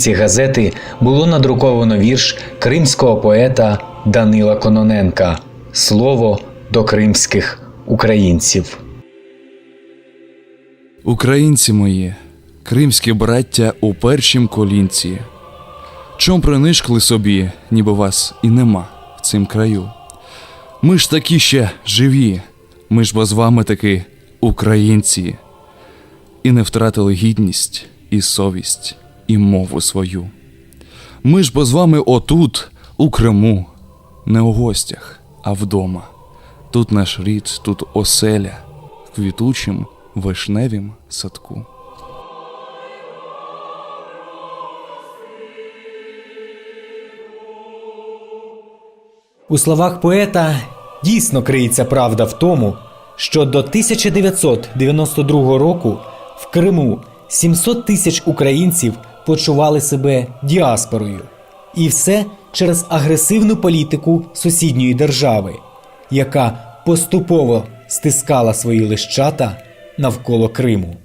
ці газети було надруковано вірш кримського поета Данила Кононенка Слово до кримських українців. Українці мої, кримські браття у першім колінці. Чом принишкли собі, ніби вас і нема в цім краю? Ми ж такі ще живі, ми ж бо з вами таки українці, і не втратили гідність, і совість, і мову свою. Ми ж бо з вами отут, у Криму, не у гостях, а вдома. Тут наш рід, тут оселя, в квітучім вишневім садку. У словах поета дійсно криється правда в тому, що до 1992 року в Криму 700 тисяч українців почували себе діаспорою. І все через агресивну політику сусідньої держави, яка поступово стискала свої лищата навколо Криму.